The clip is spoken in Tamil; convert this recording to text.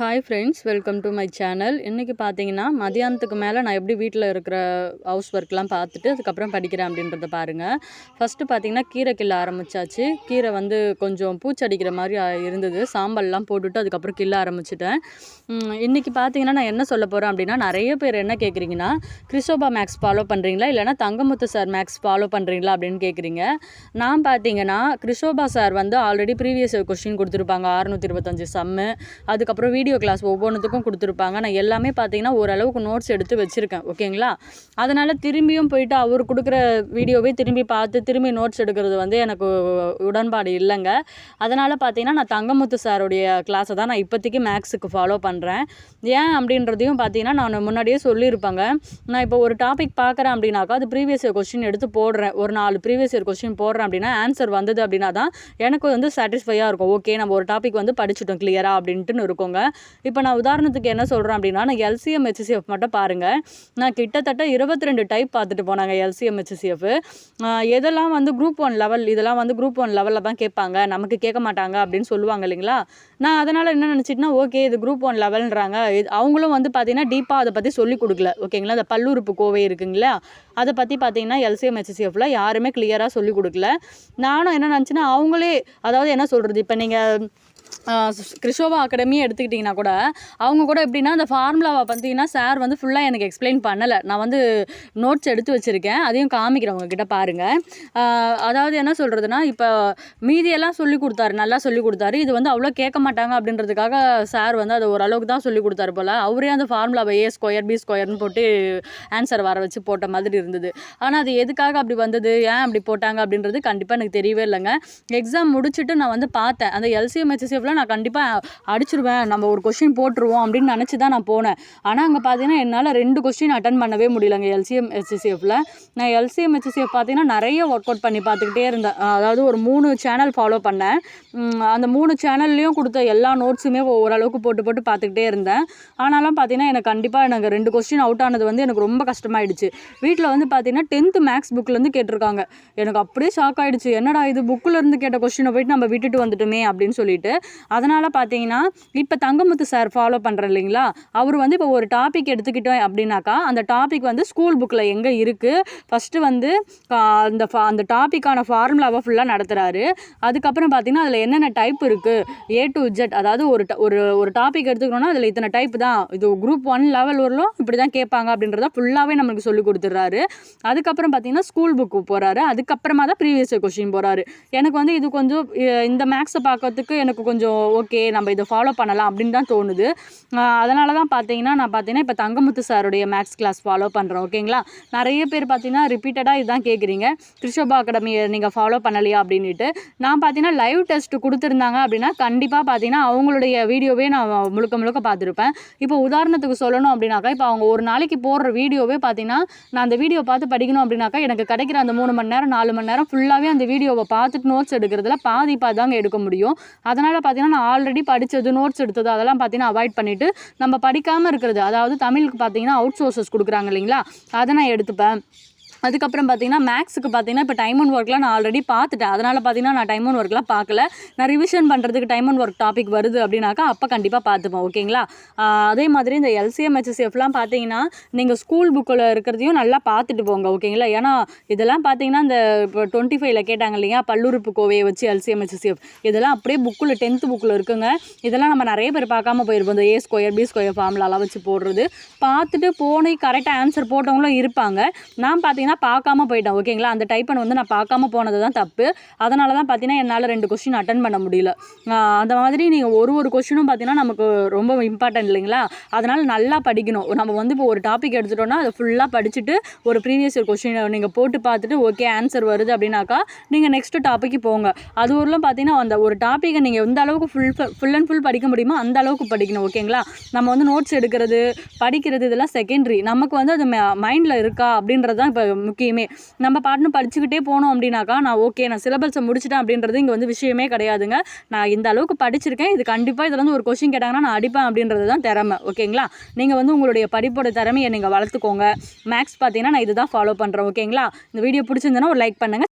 Hi friends welcome to my channel இன்றைக்கி பார்த்தீங்கன்னா மதியானத்துக்கு மேலே நான் எப்படி வீட்டில் இருக்கிற ஹவுஸ் ஒர்க்லாம் பார்த்துட்டு அதுக்கப்புறம் படிக்கிறேன் அப்படின்றத பாருங்கள் ஃபஸ்ட்டு பார்த்தீங்கன்னா கீரை கிள்ள ஆரம்பித்தாச்சு கீரை வந்து கொஞ்சம் பூச்சடிக்கிற மாதிரி இருந்தது. சாம்பல்லாம் போட்டுட்டு அதுக்கப்புறம் கிள்ள ஆரம்பிச்சிட்டேன். இன்றைக்கி பார்த்தீங்கன்னா நான் என்ன சொல்ல போகிறேன் அப்படின்னா நிறைய பேர் என்ன கேட்குறீங்கன்னா கிறிஸ்டோபா மேக்ஸ் ஃபாலோ பண்ணுறீங்களா இல்லைனா தங்கமுத்து சார் மேக்ஸ் ஃபாலோ பண்ணுறீங்களா அப்படின்னு கேட்குறீங்க நான் பார்த்தீங்கன்னா கிறிஸ்டோபா சார் வந்து ஆல்ரெடி ப்ரீவியஸ் கொஸ்டின் கொடுத்துருப்பாங்க. அறுநூத்தி இருபத்தஞ்சு சம்மு அதுக்கப்புறம் வீடியோ கிளாஸ் ஒவ்வொன்றுத்துக்கும் கொடுத்துருப்பாங்க. நான் எல்லாமே பார்த்தீங்கன்னா ஓரளவுக்கு நோட்ஸ் எடுத்து வச்சுருக்கேன். ஓகேங்களா? அதனால் திரும்பியும் போயிட்டு அவர் கொடுக்குற வீடியோவே திரும்பி பார்த்து திரும்பி நோட்ஸ் எடுக்கிறது வந்து எனக்கு உடன்பாடு இல்லைங்க. அதனால் பார்த்தீங்கன்னா நான் தங்கமுத்து சாருடைய கிளாஸை தான் நான் இப்போதைக்கு மேக்ஸுக்கு ஃபாலோ பண்ணுறேன் ஏன் அப்படின்றதையும் பார்த்தீங்கன்னா நான் முன்னாடியே சொல்லியிருப்பேங்க. நான் இப்போ ஒரு டாபிக் பார்க்குறேன் அப்படின்னாக்கா அது ப்ரீவியஸ் இயர் கொஸ்டின் எடுத்து போடுறேன். ஒரு நாலு ப்ரீவியஸ் இயர் கொஸ்டின் போடுறேன் அப்படின்னா ஆன்சர் வந்தது அப்படின்னா தான் எனக்கு வந்து சாட்டிஸ்ஃபையாக இருக்கும். ஓகே நம்ம ஒரு டாபிக் வந்து படிச்சுட்டோம் கிளியராக அப்படின்ட்டுன்னு இருக்கோங்க. இப்போ நான் உதாரணத்துக்கு என்ன சொல்கிறேன் அப்படின்னா நான் எல்சிஎம் ஹெச்சிசிஎஃப் மட்டும் பாருங்கள் நான் கிட்டத்தட்ட இருபத்தி ரெண்டு டைப் பார்த்துட்டு போனாங்க எல்சிஎம் ஹெச்சிஎஃப் எதெல்லாம் வந்து குரூப் ஒன் லெவல் இதெல்லாம் வந்து குரூப் ஒன் லெவலில் தான் கேட்பாங்க நமக்கு கேட்க மாட்டாங்க அப்படின்னு சொல்லுவாங்க இல்லைங்களா? நான் அதனால் என்ன நினச்சிட்டுனா ஓகே இது குரூப் ஒன் லெவல்ன்றாங்க இது அவங்களும் வந்து பார்த்தீங்கன்னா டீப்பாக அதை பற்றி சொல்லி கொடுக்கல. ஓகேங்களா அந்த பல்லுறுப்பு கோவை இருக்குங்களா? அதை பற்றி பார்த்தீங்கன்னா எல்சிஎம் ஹெச்சிஎஃப்ல யாருமே கிளியராக சொல்லி கொடுக்கல. நானும் என்ன நினச்சேன்னா அவங்களே அதாவது என்ன சொல்கிறது இப்போ நீங்கள் கிறிஷோவா அகாடமியே எடுத்துக்கிட்டிங்கன்னா கூட அவங்க கூட எப்படின்னா அந்த ஃபார்முலாவை பார்த்தீங்கன்னா சார் வந்து ஃபுல்லாக எனக்கு எக்ஸ்பிளைன் பண்ணலை. நான் வந்து நோட்ஸ் எடுத்து வச்சுருக்கேன். அதையும் காமிக்கிறேன் உங்ககிட்ட பாருங்கள் அதாவது என்ன சொல்கிறதுனா இப்போ மீதியெல்லாம் சொல்லி கொடுத்தாரு. நல்லா சொல்லி கொடுத்தாரு. இது வந்து அவ்வளோ கேட்க மாட்டாங்க அப்படின்றதுக்காக சார் வந்து அதை ஓரளவுக்கு தான் சொல்லி கொடுத்தாரு போல். அவரே அந்த ஃபார்முலாவை ஏ ஸ்கொயர் பி ஸ்கொயர்னு போட்டு ஆன்சர் வர வச்சு போட்ட மாதிரி இருந்தது. ஆனால் அது எதுக்காக அப்படி வந்தது? ஏன் அப்படி போட்டாங்க அப்படின்றது கண்டிப்பாக எனக்கு தெரியவே இல்லைங்க. எக்ஸாம் முடிச்சுட்டு நான் வந்து பார்த்தேன். அந்த எல்சிஎம் ஹெச்சிஎஃப்ல நான் கண்டிப்பாக அடிச்சிருவேன். நம்ம ஒரு கொஸ்டின் போட்டுருவோம் அப்படின்னு நினச்சி தான் நான் போனேன். ஆனால் அங்கே பார்த்தீங்கன்னா என்னால் ரெண்டு கொஸ்டின் அட்டன் பண்ணவே முடியலங்க. எல்சிஎம் ஹெச்சிஎஃப்ல நான் எல்சிஎம் ஹெச்சிஎஃப் பார்த்தீங்கன்னா நிறைய ஒர்க் அவுட் பண்ணி பார்த்துக்கிட்டே இருந்தேன். அதாவது ஒரு மூணு சேனல் ஃபாலோ பண்ணேன். அந்த மூணு சேனல்லையும் கொடுத்த எல்லா நோட்ஸுமே ஓரளவுக்கு போட்டு போட்டு பார்த்துக்கிட்டே இருந்தேன். ஆனாலும் பார்த்தீங்கன்னா எனக்கு கண்டிப்பாக எனக்கு ரெண்டு கொஸ்டின் அவுட் ஆனது வந்து எனக்கு ரொம்ப கஷ்டமாயிடுச்சு. வீட்டில் வந்து பார்த்தீங்கன்னா டென்த்து மேக்ஸ் புக்லேருந்து கேட்டிருக்காங்க. எனக்கு அப்படியே ஷாக் ஆகிடுச்சு என்னடா இது புக்கில் இருந்து கேட்ட கொஸ்டினை போயிட்டு நம்ம விட்டுட்டு வந்துட்டோமே அப்படின்னு சொல்லிட்டு. அதனால் பார்த்தீங்கன்னா இப்போ தங்கமுத்து சார் ஃபாலோ பண்ணுறேன் இல்லைங்களா? அவர் வந்து இப்போ ஒரு டாபிக் எடுத்துக்கிட்டோம் அப்படின்னாக்கா அந்த டாபிக் வந்து ஸ்கூல் புக்கில் எங்கே இருக்குது ஃபஸ்ட்டு வந்து அந்த ஃபா அந்த டாப்பிக்கான ஃபார்முலாவை ஃபுல்லாக நடத்துகிறாரு அதுக்கப்புறம் பார்த்தீங்கன்னா அதில் என்னென்ன டைப் இருக்குது ஏ டு ஜெட் அதாவது ஒரு ஒரு ஒரு டாபிக் எடுத்துக்கணும்னா அதில் இத்தனை டைப் தான். இது குரூப் ஒன் லெவல் வரலும் இப்படி தான் கேட்பாங்க அப்படின்றத ஃபுல்லாகவே நம்மளுக்கு சொல்லி கொடுத்துட்றாரு. அதுக்கப்புறம் பார்த்தீங்கன்னா ஸ்கூல் புக்கு போகிறாரு அதுக்கப்புறமா தான் ப்ரீவியஸ் கொஷின் போகிறாரு எனக்கு வந்து இது கொஞ்சம் இந்த மேக்ஸை பார்க்கறதுக்கு எனக்கு கொஞ்சம் கொஞ்சம் ஓகே நம்ம இதை ஃபாலோ பண்ணலாம் அப்படின்னு தான் தோணுது. அதனால தான் பார்த்தீங்கன்னா நான் பார்த்தீங்கன்னா இப்போ தங்கமுத்து சாருடைய மேக்ஸ் கிளாஸ் ஃபாலோ பண்ணுறேன் ஓகேங்களா நிறைய பேர் பார்த்தீங்கன்னா ரிப்பீட்டடாக இதுதான் கேட்குறீங்க கிருஷோபா அகாடமியை நீங்கள் ஃபாலோ பண்ணலையா அப்படின்ட்டு நான் பார்த்தீங்கன்னா லைவ் டெஸ்ட் கொடுத்துருந்தாங்க அப்படின்னா கண்டிப்பாக பார்த்தீங்கன்னா அவங்களுடைய வீடியோவே நான் முழுக்க முழுக்க பார்த்துருப்பேன் இப்போ உதாரணத்துக்கு சொல்லணும் அப்படின்னாக்கா இப்போ அவங்க ஒரு நாளைக்கு போடுற வீடியோவே பார்த்தீங்கன்னா நான் அந்த வீடியோ பார்த்து படிக்கணும் அப்படின்னாக்கா எனக்கு கிடைக்கிற அந்த மூணு மணி நேரம் நாலு மணி நேரம் ஃபுல்லாகவே அந்த வீடியோவை பார்த்துட்டு நோட்ஸ் எடுக்கிறதுல பாதி பாதாங்க எடுக்க முடியும். அதனால் பார்த்தீங்கன்னா நான் ஆல்ரெடி படித்தது நோட்ஸ் எடுத்தது அதெல்லாம் பார்த்தீங்கன்னா அவாய்ட் பண்ணிவிட்டு நம்ம படிக்காமல் இருக்கிறது அதாவது தமிழுக்கு பார்த்தீங்கன்னா அவுட் சோர்சஸ் கொடுக்குறாங்க இல்லைங்களா? அதை நான் எடுத்துப்பேன். அதுக்கப்புறம் பார்த்தீங்கன்னா மேக்ஸுக்கு பார்த்தீங்கன்னா இப்போ டைம் ஒன் ஒர்க்லாம் நான் ஆல்ரெடி பார்த்துட்டேன். அதனால் பார்த்தீங்கன்னா நான் டைம் ஒன் ஒர்க்லாம் பார்க்கல. நான் ரிவிஷன் பண்ணுறதுக்கு டைம் ஒன் ஒர்க் டாபிக் வருது அப்படின்னாக்கா அப்போ கண்டிப்பாக பார்த்துப்போம். ஓகேங்களா அதே மாதிரி இந்த எல்சிஎம் ஹெச்எஸ்எஃப்லாம் பார்த்தீங்கன்னா நீங்கள் ஸ்கூல் புக்கில் இருக்கிறதையும் நல்லா பார்த்துட்டு போங்க. ஓகேங்களா ஏன்னா இதெல்லாம் பார்த்தீங்கன்னா இந்த இப்போ டுவெண்ட்டி ஃபைவ்ல கேட்டாங்க இல்லையா? பல்லுறுப்பு கோவையை வச்சு எல்சிஎம் ஹெச்எஸ்எஃப் இதெல்லாம் அப்படியே புக்கில் டென்த்து புக்கில் இருக்குங்க. இதெல்லாம் நம்ம நிறைய பேர் பார்க்காம போயிருப்போம். இந்த ஏ ஸ்கொயர் பி ஸ்கொயர் ஃபார்முலாலாம் வச்சு போடுறது. பார்த்துட்டு போனே கரெக்டாக ஆன்சர் போட்டவங்களும் இருப்பாங்க. நான் பார்த்தீங்கன்னா பார்க்காம போயிட்டேன் ஓகேங்களா? அந்த டைப்பை வந்து நான் பார்க்காம போனது தான் தப்பு. அதனால தான் பார்த்தீங்கன்னா என்னால் ரெண்டு கொஸ்டின் அட்டன் பண்ண முடியல. அந்த மாதிரி நீங்கள் ஒரு ஒரு கொஸ்டினும் பார்த்தீங்கன்னா நமக்கு ரொம்ப இம்பார்ட்டன்ட் இல்லைங்களா? அதனால் நல்லா படிக்கணும். நம்ம வந்து இப்போ ஒரு டாபிக் எடுத்துட்டோம்னா அதை ஃபுல்லாக படிச்சுட்டு ஒரு ப்ரீவியஸ் இயர் கொஸ்டினை நீங்கள் போட்டு பார்த்துட்டு ஓகே ஆன்சர் வருது அப்படின்னாக்கா நீங்கள் நெக்ஸ்ட் டாப்பிக்கு போங்க. அது ஊரில் பார்த்தீங்கன்னா அந்த ஒரு டாப்பிக்கை நீங்கள் எந்த அளவுக்கு ஃபுல் ஃபுல் அண்ட் ஃபுல் படிக்க முடியுமோ அந்த அளவுக்கு படிக்கணும் ஓகேங்களா? நம்ம வந்து நோட்ஸ் எடுக்கிறது படிக்கிறது இதெல்லாம் செகண்டரி நமக்கு வந்து அது மைண்டில் இருக்கா அப்படின்றது தான் இப்போ முக்கியமே. நம்ம பாட்டுன்னு படிச்சுக்கிட்டே போனோம் அப்படின்னாக்கா நான் ஓகே நான் சிலபஸை முடிச்சிட்டேன் அப்படின்றது இங்கே வந்து விஷயமே கிடையாதுங்க. நான் இந்த அளவுக்கு படிச்சிருக்கேன். இது கண்டிப்பாக இதில் வந்து ஒரு கொஷின் கேட்டாங்கன்னா நான் அடிப்பேன் அப்படின்றது தான் திறமை. ஓகேங்களா? நீங்கள் வந்து உங்களுடைய படிப்போட திறமையை நீங்கள் வளர்த்துக்கோங்க. மேக்ஸ் பார்த்தீங்கன்னா நான் இதுதான் ஃபாலோ பண்ணுறேன் ஓகேங்களா? இந்த வீடியோ பிடிச்சிருந்தேன்னா ஒரு லைக் பண்ணுங்கள்